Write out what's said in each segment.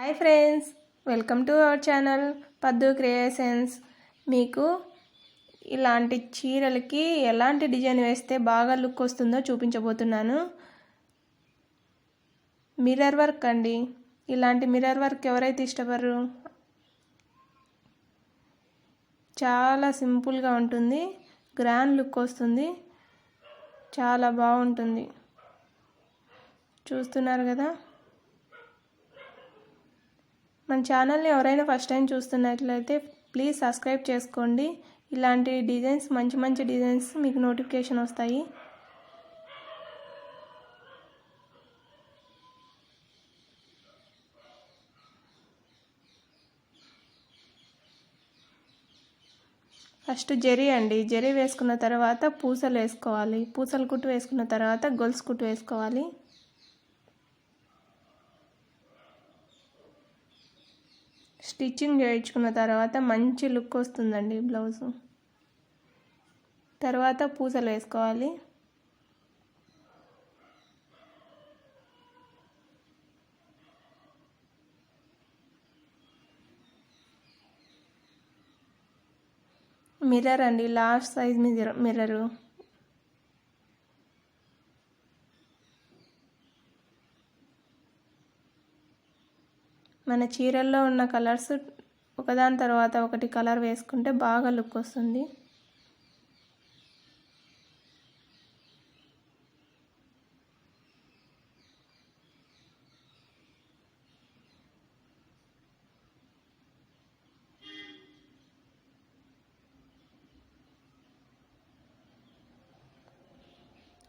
Hi friends welcome to our channel Paddu creations. మీకు ఇలాంటి చీరలకి ఎలాంటి డిజైన్ వేస్తే బాగా లుక్ వస్తుందో చూపించబోతున్నాను. మిర్రర్ వర్క్ అండి. ఇలాంటి మిర్రర్ వర్క్ ఎవరైతే ఇష్టపడరు? చాలా సింపుల్గా ఉంటుంది. గ్రాండ్ లుక్ వస్తుంది. చాలా బాగుంటుంది. చూస్తున్నారు కదా? మన ఛానల్ని ఎవరైనా ఫస్ట్ టైం చూస్తున్నట్లయితే ప్లీజ్ సబ్స్క్రైబ్ చేసుకోండి. ఇలాంటి డిజైన్స్ మంచి మంచి డిజైన్స్ మీకు నోటిఫికేషన్ వస్తాయి. ఫస్ట్ జరీ అండి. జరీ వేసుకున్న తర్వాత పూసలు వేసుకోవాలి. పూసలు కుట్టు వేసుకున్న తర్వాత గొలుసు కుట్టు వేసుకోవాలి. స్టిచ్చింగ్ చేయించుకున్న తర్వాత మంచి లుక్ వస్తుందండి బ్లౌజు. తర్వాత పూసలు వేసుకోవాలి. మిర్రర్ అండి లాస్ట్ సైజ్ మిర్రర్ మిర్రరు. మన చీరల్లో ఉన్న కలర్స్ ఒకదాని తర్వాత ఒకటి కలర్ వేసుకుంటే బాగా లుక్ వస్తుంది.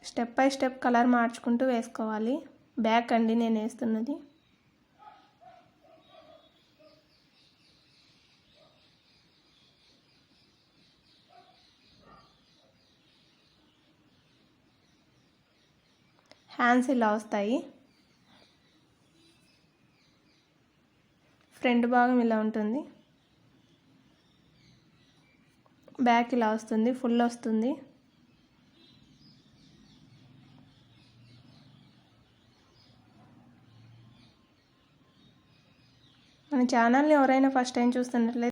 స్టెప్ బై స్టెప్ కలర్ మార్చుకుంటూ వేసుకోవాలి. బ్యాక్ అండి నేను వేస్తున్నది. హ్యాండ్స్ ఇలా వస్తాయి. ఫ్రంట్ భాగం ఇలా ఉంటుంది. బ్యాక్ ఇలా వస్తుంది. ఫుల్ వస్తుంది. మన ఛానల్ని ఎవరైనా ఫస్ట్ టైం చూస్తున్నట్లయితే